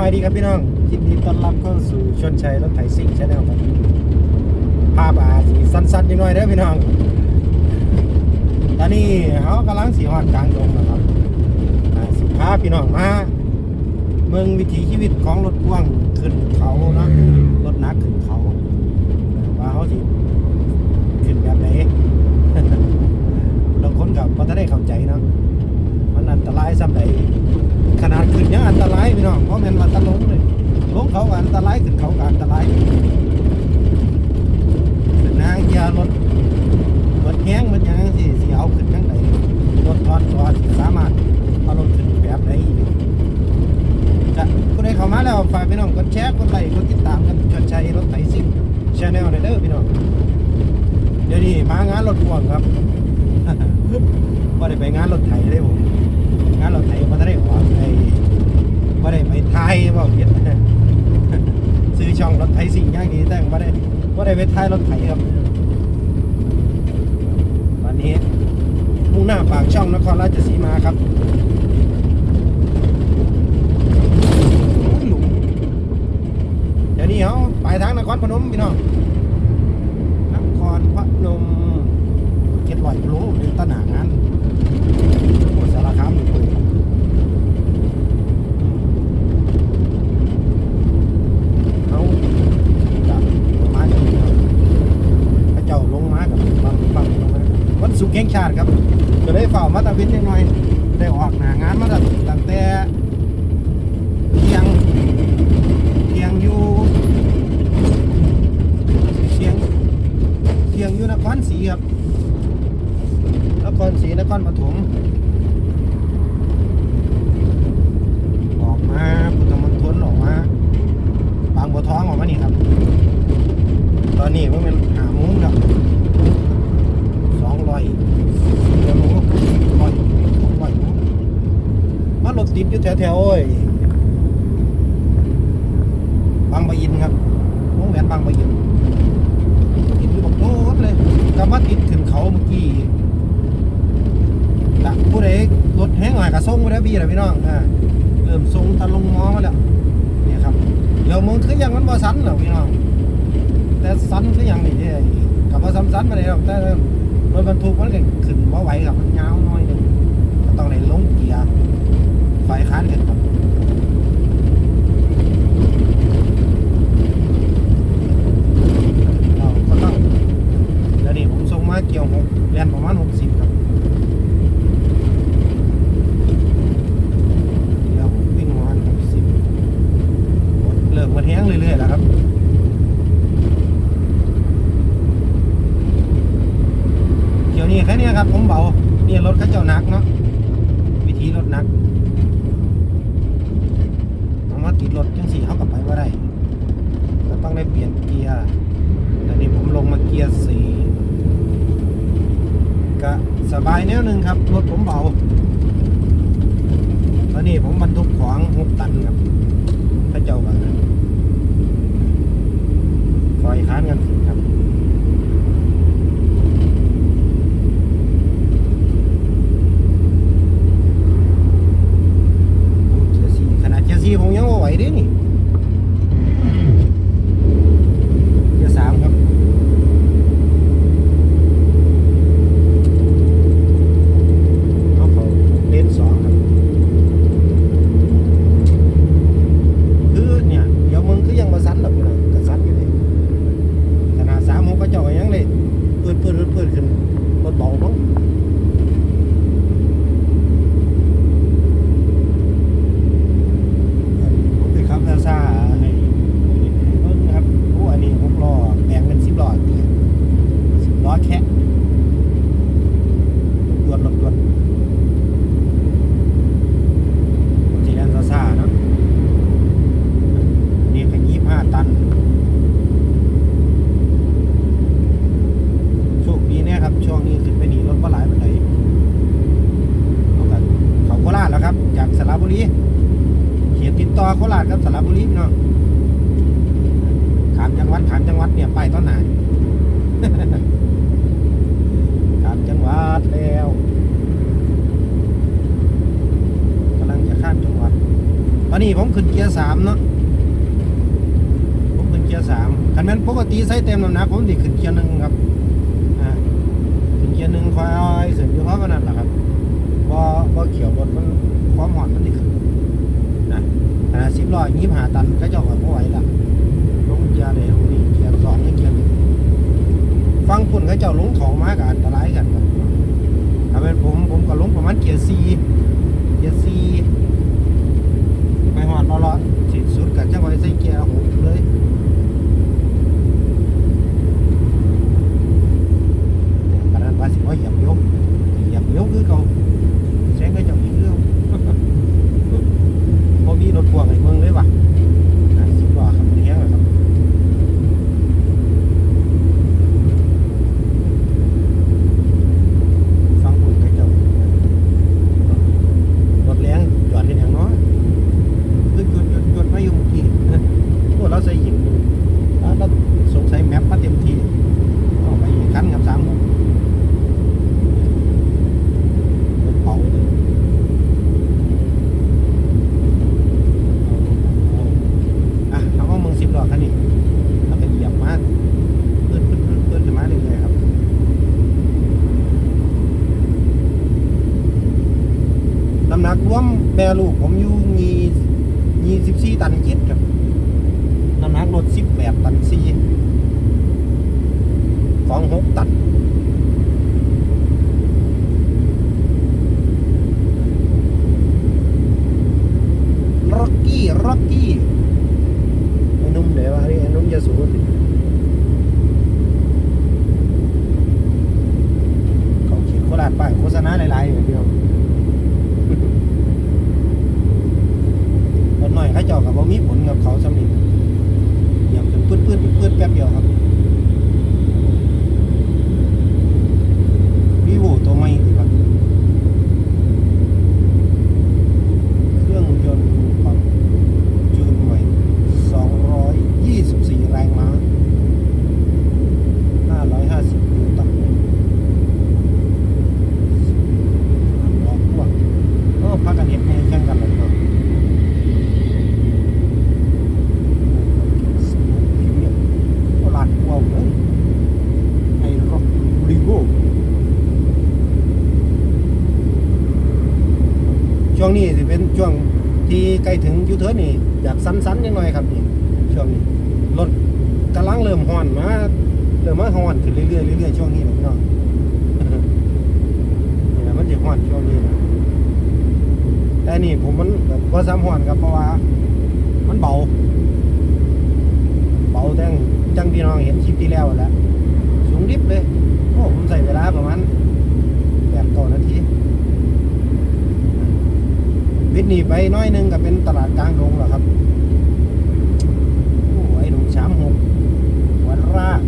บายดีครับพี่น้องยินดีต้อนรับเข้าสู่ชนชัยรถไถซิ่งชาแนลครับภาพอาสีสั้นๆนิดหน่อยเด้อพี่น้อง ตอนนี้เขากำลังสีหอดกลางดงนะครับสิพาพี่น้องมาเมืองวิถีชีวิตของรถพ่วงขึ้นเขานะรถนักขึ้นเขาว่าเขาสิขึ้นแบบไหน บางคนกับพอจะได้เข้าใจเนาะมันอันตรายซ้ำใดขนาดขึ้นยังอันตรายพี่น้องเพราะมันมันตะลงเลยลงเขาก็อันตรายขึ้นเขาก็อันตรายขึ้นหางเกียร์รถรถแห้งมันยังสิสิเอาขึ้นยังไงรถทอดก็สามารถเอารถขึ้นแบบไหนจะผู้ใดเข้ามาแล้ว ฝากพี่น้องกดแชร์กดไลค์กดติดตามกันชดใช้รถไถซิ่งชาแนลเด้อพี่น้องเดี๋ยวนี้มางานรถพ่วงครับว่าได้ไปงานรถไถได้ผมงานรถไถมาได้ออกไอ้ว่าได้ไปไทยว่าเพียซื้อช่องรถไถสิ่งย่างนี้แต่ว่าได้ว่าได้ไปไทยรถไถครับวันนี้มุ่งหน้าปากช่องนครราชสีมาครับโอ้ยหลุมเดี๋ยวนี้เขาไปทางนคร พนมพี่น้องนครพนมเจ็ดลอยกิโลเดินตะหนางานโอ้สารคามนี่เลยเขาจะมาจากนี้ครับพระเจ้าลงมากับบังบังลงมาวันสุขแห่งชาติครับก็ได้เฝ้ามาตะวินนิดหน่อย ได้ออกหนางานมาตั้งตั้งแต่เที่ยงเที่ยงอยู่เที่ยงเที่ยงอยู่นค รศรีครับนครศรีนครปฐมออกมาพุทธมณฑลออกมาบางบัวทองออกมานี่ครับ ตอนนี้มันเป็นหามุ้งครับสองร้อยเดี๋ยวรู้ร้อยสองร้อยมารถติดอยู่แถวๆโอ้ยบางปะอินครับวงแหวนบางปะอินติดอยู่บอกโต๊ดเลยกลับมาติดถึงเขาเมื่อกี้ ละผู้ใดรถแห้งหน่อยก็ ส่งมาแล้วพี่นะพี่น้องอ่าเริ่มส่งตะลงมอมาแล้วเนี่ยครับเดี๋ยวมึงคือยังมันบ่สันเหรอพี่น้องแต่สันคือยังนี่ที่กับว่าซ้ำสันมาเลยครับแต่รถบรรทุกมันก็ขึ้นบ่ไหวครับมันยาวน้อยหนึงก็ต้องเลยลงเกียร์ไฟค้านกันครับเราก็ต้องเดี๋ยวนี้ผมส่งมาเกี่ยวหกเรียนประมาณหกสิบครับ เดี๋ยวผมวิ่งวันหกสิบเลิกมาแท้ง เรื่อยๆแล้วครับเดี๋ยวนี้แค่นี้ครับผมเบานี่รถเขาเจ้านักเนาะวิธีรถนักเอามาติดรถจังสี่เขากลับไปว่าได้ก็ต้องได้เปลี่ยนเกียร์แต่นี่ผมลงมาเกียร์สี่ก็สบายแนวหนึ่งครับรถผมเบาตอนนี้ผมบรรทุกของหกตันครับพระเจ้ากันค อยค้านกันถึงครับโอ้เจสีขนาดเจสีผมยังว่าไหวด้นี่เจสามครับ เขาเขาเลนสองครับ คือเนี่ยเดี๋ยวมึงคือยังมาซันหรอกพี่น้องก็ซันอยู่เลยขนาดสามหกก็เจ้าก็ยังเลยเปิดเปิดเปิดเปิดขึ้นรถเบามั้งผมไปขับซาซาให้เบิ่งนะครับโอ้อันนี้หกล้อแปลงเป็นสิบล้อสิบล้อแค่รถด่วนรถด่วนจีแลนซาซาเนาะ นี่ก็ยี่ห้าตัน โชคดีเนี่ยครับ ช่วงนี้ขึ้นไปหนีรถก็หลายปันไดเขาก็เขาโคราชแล้วครับ จากสระบุรี เขียนติดต่อโคราชกับสระบุรีพี่น้องขามจังหวัดขามจังหวัดเนี่ยไปต้นหนา ขามจังหวัดแล้วกำลังจะข้ามจังหวัด ตอ นี้ผมขึ้นเกียร์สามเนาะผมขึ้นเกียร์สามคันนั้นปกติใส่เต็มน้ำหนักผมดิขึ้นเกียร์หนึ่งครับอ่าขึ้นเกียร์หนึ่งคอยเสริมอยู่เพราะว่านั่นแหละครับบอบอเขียวบดมันความหอนมันดิขึ้นนะขนาดสิบล้อยี่สิบห้าตันก็จะก็บ่ไหวละลงเกียร์เดียวนี่เกียร์สองนี่เกียร์หนึ่งฟังปุ่นเขาเจ้าลงของมากับอันตรายกันครับถ้าเป็นผมผมก็ลงประมาณเกียร์สี่เกียร์สี่ ไปหอดรอรอสิสุดกันจังไว้ใส่เกียร์หกเลยขนาดว่าสิว่าเหยียบยกเหยียบยกคือเขาแซงก็จะมีเรื่อง พอมีรถพ่วงไอ้เมืองเลยว่ะนะสิบล้อครับมันแห้งเลยครับฟังปุ่นกระจกรถแรงจอดที่อย่างน้อย หยุดหยุดหยุดหยุดไม่อยู่เมื่อกี้พวกเราใส่หินดูแล้วเราสงสัยแมปมาเต็มที่เอาไปอีกคันกับสามหกรถเผาเลยเอาเอาอะคำว่าเมืองสิบหลอดคันนี้แล้วก็เหยียบมาเพื่อนเพื่อนเพื่อนเพื่อนขึ้นมาเรื่อยๆครับ นักรวมแม่ลูกผมอยู่มียี่สิบสี่ตันเจ็ดครับ น้ำหนักรถสิบแปดตันสี่ของหกตันร็อกกี้ร็อกกี้ไอ้นุ่มเดี๋ยววานี่ไอ้นุ่มยาสูบเขาเขียนโคราชป้ายโฆษณาหลายๆอย่างเดียว รถหน่อยเขาเจ้ากับว่ามีผลกับเขาสำนิทเหยียบจนปื้ดปื้ดปื้ดปื้ดแป๊บเดียวครับวีโวตัวใหม่ดีกว่าเครื่องยนต์ปรับจูนใหม่ 224 แรงม้า 550นิวตันล้อพ่วงเออพักกันเห็นในแข่งกันเลยเนาะ พรีเมียมโอ้ลานกว้างเลยไอ้ร็อกรีโวช่วงนี้สิ เป็นช่วงที่ใกล้ถึงยูเทิร์นนี่อยากสั้นๆยังหน่อยครับนี่ช่วงนี้รถกำลังเริ่มฮอนมาเริ่มมาฮอนขึ้นเรื่อยๆเรื่อยๆช่วงนี้นะพี่น้องนี่นะมันจะฮอนช่วงนี้นะแต่นี่ผมมันแบบว่าซ้ำฮอนครับเพราะว่า มันเบา เบาจังจังพี่น้องเห็นคลิปที่แล้วแหล้วสูงดิบเลยโอ้ผมใส่เวลาประมาณแปดต่อนาที วิทย์หนีไปน้อยหนึงก็เป็นตลาดกลางดงแล้วครับโอ้ไอ้หนุ่มสามหกวันราก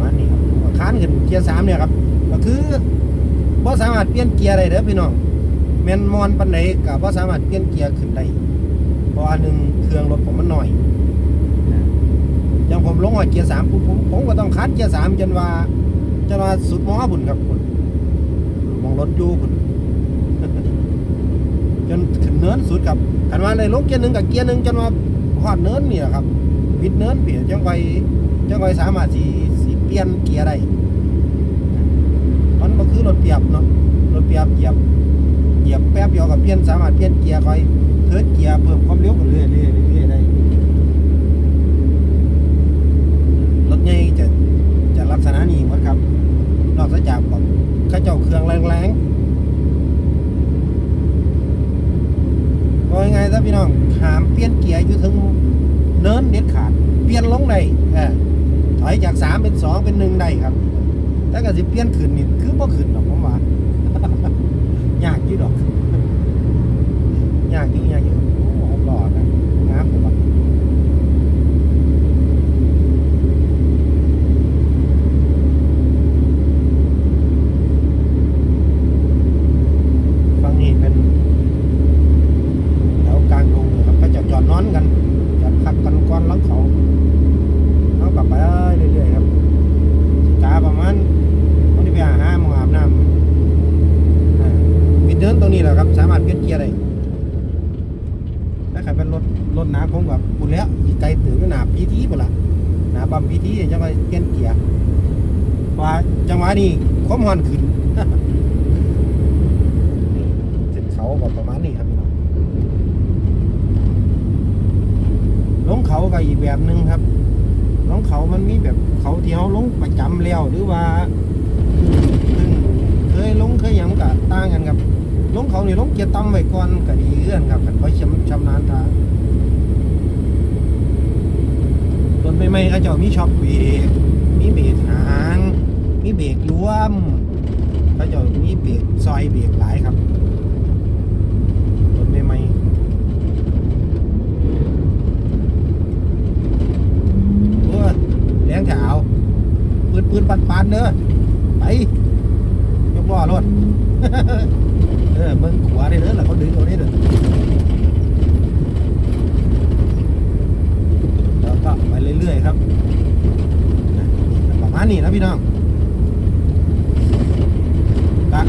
มานี้ครับค้านขึ้นเกียร์สามเนี่ยครับ ก็คือบ่สามารถเปลี่ยนเกียร์ได้เด้อพี่น้องแมนมอนปันไหนกับว่าสามารถเปลี่ยนเกียร์ขึ้นได้เพราะอันหนึ่งเครื่องรถผมมันหน่อย ผมลงหอยเกียร์สามผมผมก็ต้องคัดเกียร์สามจนว่าจนว่าสุดหมอบุญครับคุณมองรถอยู่คุณจนขึ้นเนินสุดครับขันว่าในลงเกียร์หนึ่งกับเกียร์หนึ่งจนว่าหอดเนินนี่แหละครับวิดเนินเปลี่ยนจังไวจังไวสามารถสีสีเปลี่ยนเกียร์ได้มันก็คือรถเปียบเนาะรถเปียบเหยียบเหยียบแป๊บเดียวกับเปลี่ยนสามารถเปลี่ยนเกียร์คอยเทิร์นเกียร์เพิ่มความเร็วไปเรื่อยๆเรื่อยๆเรื่อยๆได้รถใหญ่จะจะลักษณะนี้หมดครับ นอกจากแบบ เข้าเจ้าเครื่องแรงๆก็ยังไงซะพี่น้องหามเปลี่ยนเกียร์อยู่ถึงเนินเด็ดขาด เปลี่ยนลงได้เออถอยจากสามเป็นสองเป็นหนึ่งได้ครับแต่ก็สิเปลี่ยนขึ้นนี่คือบ่ขึ้นหรอกผมว่ายากอยู่ดอกยากอยู่ยากอยู่โอ้โหหล่อนะงามเลยว่ะฟังนี่เป็นแถวกลางดงเลยครับก็จะจอดนอนกันจอดพักกันก่อนหลังเขาเอากลับไปเรื่อยๆครับสิกาประมาณวันที่ไปหาหาหมองอาบ ร์ได้ถ้าใครเป็นรถรถหนาผมกับปุ่นแล้วอีกไกลตื่นก็หนาพีทีปุ่นละหนาปั๊มพีทีจะมาเปลี่ยนเกียร์ว่า จังหวะนี้ความหอนขึ้นเส้นเขาก็ประมาณนี้ครับพี่น้องลงเขาก็อีกแบบหนึ่งครับลงเขามันมีแบบเขาที่เขาลงประจำแล้วหรือว่าเพิ่งเคยลงเคยหยังกะต่างกันครับลงเขานี่ลงเกียร์ต่ำไว้ก่อนก็ดีเอื้อนครับกันเขาชำชำนาญทางรถใหม่ๆเขาเจ้ามีช็อคเบรกมีเบรกหาง มีเบรกรวมเขาจ้ามีเบรกซอยเบรกหลายครับรถใหม่ๆโอ้ยงแถวปืนปืนปันปันๆเด้อไปยกล้อรถเออมึงขวาได้เด้อแล้วเขาดึงเอาได้เด้อแล้วก็ไปเรื่อยๆครับประมาณนี้นะพี่น้อง ก็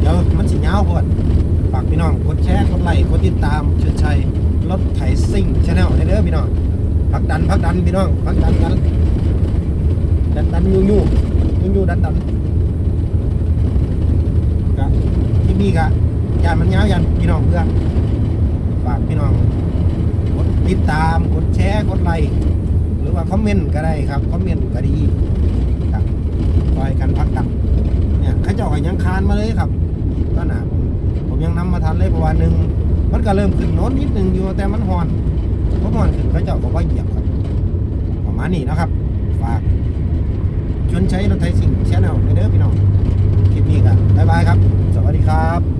เดี๋ยวมันสิยาวโพอดฝากพี่น้องกดแชร์กดไลค์กดติดตามเชิญชัยรถไถซิ่งชาแนลได้เด้อพี่น้องพักดันพักดันพี่น้องพักดันกันดันดันยูยูยูยูดันดันก็ที่นี่ก็ยานมันยาวยันพี่น้องเพื่อนฝากพี่น้องกดติดตามกดแชร์กดไลค์หรือว่าคอมเมนต์ก็ได้ครับคอมเมนต์ก็ดีครับคอยกันพักกัน อยยังคานมาเลยครับก็หนาผมผมยังนำมาทันเลยประมาณหนึ่งมันก็เริ่มขึ้นโน้นนิดนึงอยู่แต่มันหอนเพราะหอนขึ้นพระเจ้าก็ว่าเหยียบครับประมาณนี้นะครับ ฝากชวนใช้รถไทยสิ่งแชนแนลในเด้อพี่น้องคลิปนี้ก็บ๊ายบายครับ สวัสดีครับ